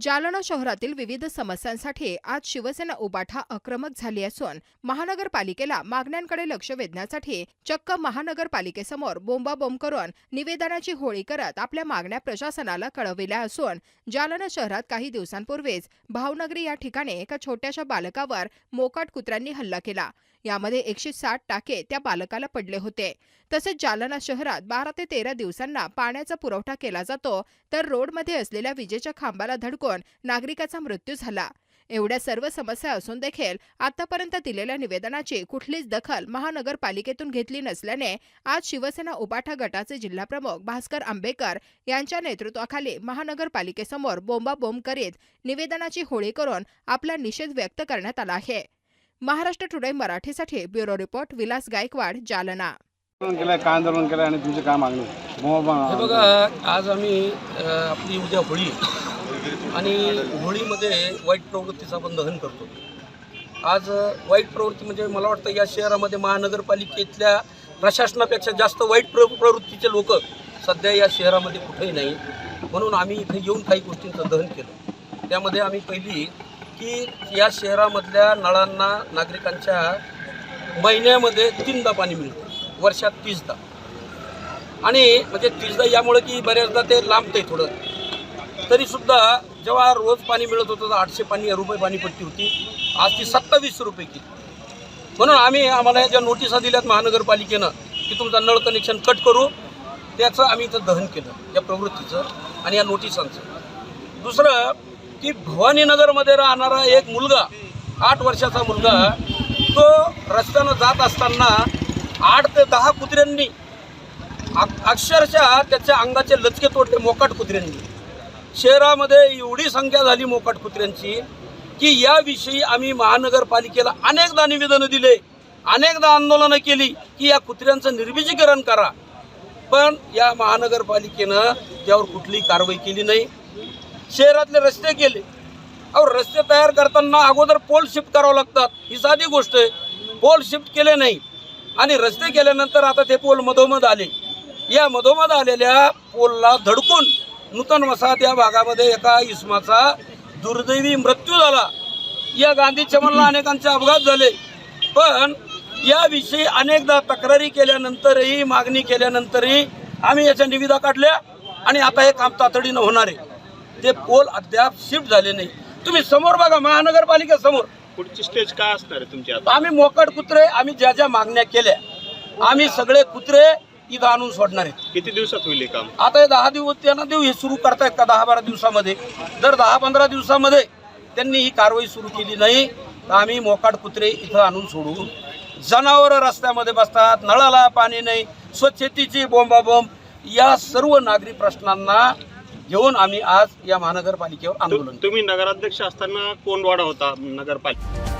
जालना शहरातील विविध समस्यांसाठी आज शिवसेना उबाठा आक्रमक झाली असून महानगरपालिकेला मागण्यांकडे लक्ष वेधण्यासाठी चक्क महानगरपालिकेसमोर बोंबाबोंब करून निवेदनाची होळी करत आपल्या मागण्या प्रशासनाला कळविल्या असून जालना शहरात काही दिवसांपूर्वीच भावनगरी या ठिकाणी एका छोट्याशा बालकावर मोकाट कुत्र्यांनी हल्ला केला. यामध्ये एकशे साठ टाके त्या बालकाला पडले होते. तसेच जालना शहरात बारा ते तेरा दिवसांना पाण्याचा पुरवठा केला जातो तर रोडमध्ये असलेल्या विजेच्या खांबाला धडकून नागरिकाचा मृत्यू झाला. एवढ्या सर्व समस्या असून देखील आतापर्यंत दिलेल्या निवेदनाची कुठलीच दखल महानगरपालिकेतून घेतली नसल्याने आज शिवसेना उबाठा गटाचे जिल्हाप्रमुख भास्कर आंबेकर यांच्या नेतृत्वाखाली महानगरपालिकेसमोर बोंबाबोंब करीत निवेदनाची होळी करून आपला निषेध व्यक्त करण्यात आला आहे. महाराष्ट्र टुडे मराठीसाठी ब्युरो रिपोर्ट विलास गायकवाड जालना. काय आंदोलन आणि तुमची काय मागणी हे बघा आज आम्ही आपली उद्या होळी आणि होळीमध्ये वाईट प्रवृत्तीचं आपण दहन करतो. आज वाईट प्रवृत्ती म्हणजे मला वाटतं या शहरामध्ये महानगरपालिकेतल्या प्रशासनापेक्षा जास्त वाईट प्र प्रवृत्तीचे लोक सध्या या शहरामध्ये कुठेही नाही. म्हणून आम्ही इथे येऊन काही गोष्टींचं दहन केलं. त्यामध्ये आम्ही पहिली की या शहरामधल्या नळांना नागरिकांच्या महिन्यामध्ये तीनदा पाणी मिळतं. वर्षात तीसदा. आणि म्हणजे तीसदा यामुळे की बऱ्याचदा ते लांबते थोडं. तरीसुद्धा जेव्हा रोज पाणी मिळत होतं तर आठशे पाणी रुपये पाणीपट्टी होती. आज ती सत्तावीस रुपये केली. म्हणून आम्ही आम्हाला ज्या नोटिसा दिल्यात महानगरपालिकेनं की तुमचं नळ कनेक्शन कट करू. त्याचं आम्ही इथं दहन केलं या प्रवृत्तीचं आणि या नोटिसांचं. दुसरं की भवानीनगरमध्ये राहणारा एक मुलगा आठ वर्षाचा मुलगा तो रस्त्यानं जात असताना आठ ते दहा कुत्र्यांनी अक्षरशः त्याच्या अंगाचे लचके तोडले मोकाट कुत्र्यांनी. शहरामध्ये एवढी संख्या झाली मोकाट कुत्र्यांची की याविषयी आम्ही महानगरपालिकेला अनेकदा निवेदनं दिले अनेकदा आंदोलनं केली की या कुत्र्यांचं निर्बीजीकरण करा. पण या महानगरपालिकेनं त्यावर कुठलीही कारवाई केली नाही. शहरातले रस्ते केले. अहो रस्ते तयार करताना अगोदर पोल शिफ्ट करावं लागतात. ही साधी गोष्ट आहे. पोल शिफ्ट केले नाही. आणि रस्ते केल्यानंतर आता ते पोल मधोमध आले. या मधोमध आलेल्या पोलला धडकून नूतन वसाहत या भागामध्ये एका इसमाचा दुर्दैवी मृत्यू झाला. या गांधी चमनला अनेकांचे अपघात झाले. पण याविषयी अनेकदा तक्रारी केल्यानंतरही मागणी केल्यानंतरही आम्ही याच्या निविदा काढल्या आणि आता हे काम तातडीनं होणार आहे. ते पोल अद्याप शिफ्ट झाले नाही. तुम्ही समोर बघा महानगरपालिकेसमोर. पुढची स्टेज काय असणार आहे तुमची आता? आम्ही मोकट कुत्रे आम्ही ज्या ज्या मागण्या केल्या आम्ही सगळे कुत्रे इथं आणून सोडणार आहेत. किती दिवसात होईल हे काम? आता हे दहा दिवस त्यांना देऊ हे सुरू करतायत का दहा बारा दिवसामध्ये? जर दहा पंधरा दिवसामध्ये त्यांनी ही कारवाई सुरू केली नाही तर आम्ही मोकाट कुत्रे इथं आणून सोडू. जनावरं रस्त्यामध्ये बसतात नळाला पाणी नाही स्वच्छतेची बोंबाबोंब या सर्व नागरी प्रश्नांना घेऊन आम्ही आज या महानगरपालिकेवर आंदोलन तुम्ही नगराध्यक्ष असताना कोण वाडा होता नगरपालिका?